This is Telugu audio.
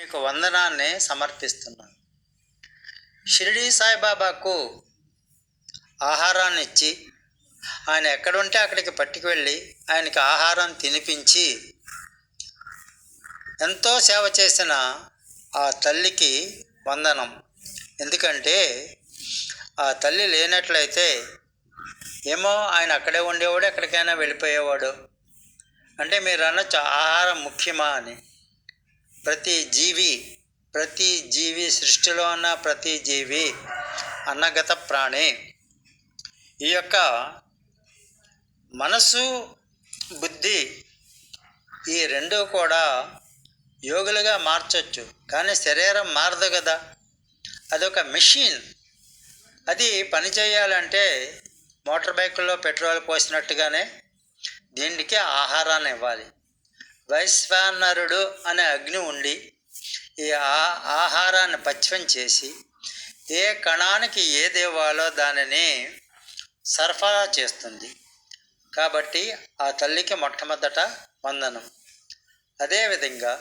మీకు వందనాన్ని సమర్పిస్తున్నాను. షిరిడి సాయిబాబాకు ఆహారాన్ని ఇచ్చి ఆయన ఎక్కడుంటే అక్కడికి పట్టుకు వెళ్ళి ఆయనకి ఆహారం తినిపించి ఎంతో సేవ చేసిన ఆ తల్లికి వందనం. ఎందుకంటే ఆ తల్లి లేనట్లయితే ఏమో ఆయన అక్కడే ఉండేవాడు ఎక్కడికైనా వెళ్ళిపోయేవాడు. అంటే మీరు అనొచ్చు ఆహారం ముఖ్యమా అని. ప్రతి జీవి ప్రతి జీవి సృష్టిలో ఉన్న ప్రతి జీవి అన్నగత ప్రాణి. ఈ యొక్క మనసు బుద్ధి ఈ రెండు కూడా యోగులుగా మార్చచ్చు. కానీ శరీరం మారదు కదా. అదొక మెషిన్. అది పని చేయాలంటే మోటార్ బైకుల్లో పెట్రోల్ పోసినట్టుగానే దీనికి ఆహారాన్ని ఇవ్వాలి. వైశ్వానరుడు అనే అగ్ని ఉండి ఈ ఆ ఆహారాన్ని పచ్యం చేసి ఏ కణానికి ఏది ఇవ్వాలో దానిని సరఫరా చేస్తుంది. కాబట్టి ఆ తల్లికి మొట్టమొదట వందనం. అదేవిధంగా